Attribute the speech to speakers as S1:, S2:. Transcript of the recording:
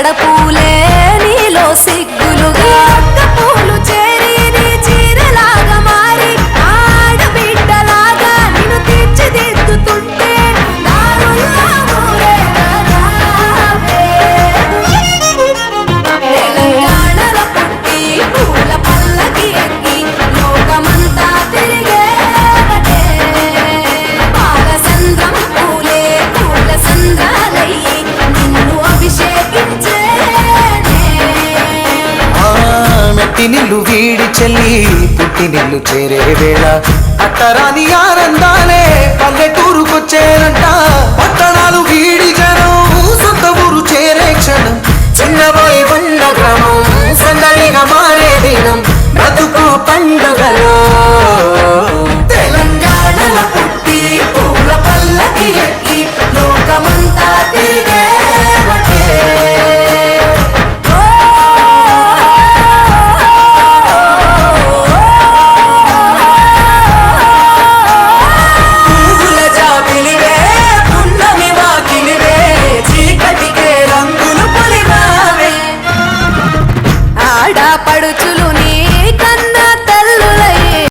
S1: படப்போ వీడి చెల్లి పుట్టి నిల్లు చేరే వేళ అట్టరాని ఆనందాలే పల్లెటూరుకొచ్చేనంట.